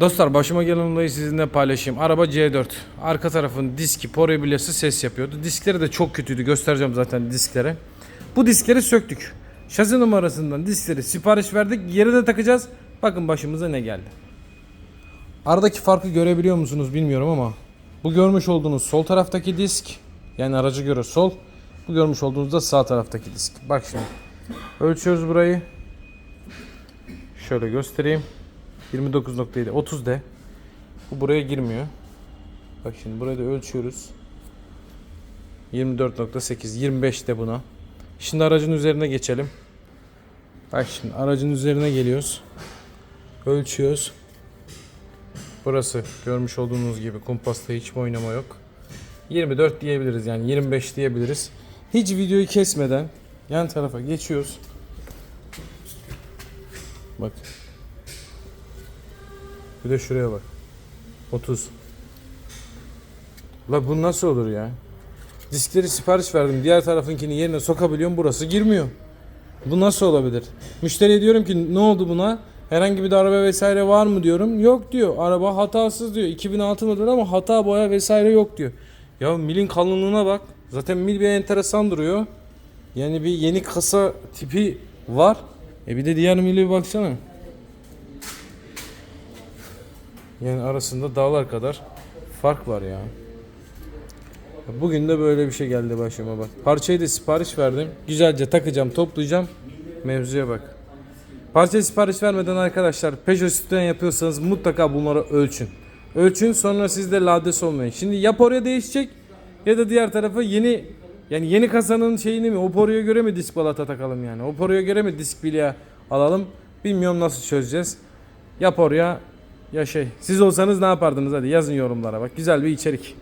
Dostlar başıma gelen olayı sizinle paylaşayım. Araba C4. Arka tarafın diski poro bilyası ses yapıyordu. Diskleri de çok kötüydü. Göstereceğim zaten diskleri. Bu diskleri söktük. Şasi numarasından diskleri sipariş verdik. Yere de takacağız. Bakın başımıza ne geldi. Aradaki farkı görebiliyor musunuz bilmiyorum ama bu görmüş olduğunuz sol taraftaki disk yani aracı göre sol. Bu görmüş olduğunuz da sağ taraftaki disk. Bak şimdi. Ölçüyoruz burayı. Şöyle göstereyim. 29.7 30 de. Bu buraya girmiyor. Bak şimdi burayı da ölçüyoruz. 24.8 25 de buna. Şimdi aracın üzerine geçelim. Bak şimdi aracın üzerine geliyoruz. Ölçüyoruz. Burası görmüş olduğunuz gibi kumpasta hiç oynama yok. 24 diyebiliriz yani 25 diyebiliriz. Hiç videoyu kesmeden yan tarafa geçiyoruz. Bak. Bir de şuraya bak. 30. La bu nasıl olur ya? Diskleri sipariş verdim. Diğer tarafınkini yerine sokabiliyorum. Burası girmiyor. Bu nasıl olabilir? Müşteriye diyorum ki ne oldu buna? Herhangi bir darbe vesaire var mı diyorum. Yok diyor. Araba hatasız diyor. 2006 model ama hata boya vesaire yok diyor. Ya milin kalınlığına bak. Zaten mil bir enteresan duruyor. Yani bir yeni kasa tipi var. E bir de diğer mili baksana. Yani arasında dağlar kadar fark var ya. Bugün de böyle bir şey geldi başıma bak. Parçayı da sipariş verdim. Güzelce takacağım, toplayacağım. Mevzuya bak. Parçayı sipariş vermeden arkadaşlar Peugeot Citroen yapıyorsanız mutlaka bunları ölçün. Ölçün sonra sizde lades olmayın. Şimdi ya oraya değişecek ya da diğer tarafa yeni yani yeni kasanın şeyini mi o poruya göre mi disk balata takalım yani. O poruya göre mi disk bilya alalım bilmiyorum nasıl çözeceğiz. Ya oraya ya şey. Siz olsanız ne yapardınız hadi yazın yorumlara bak güzel bir içerik.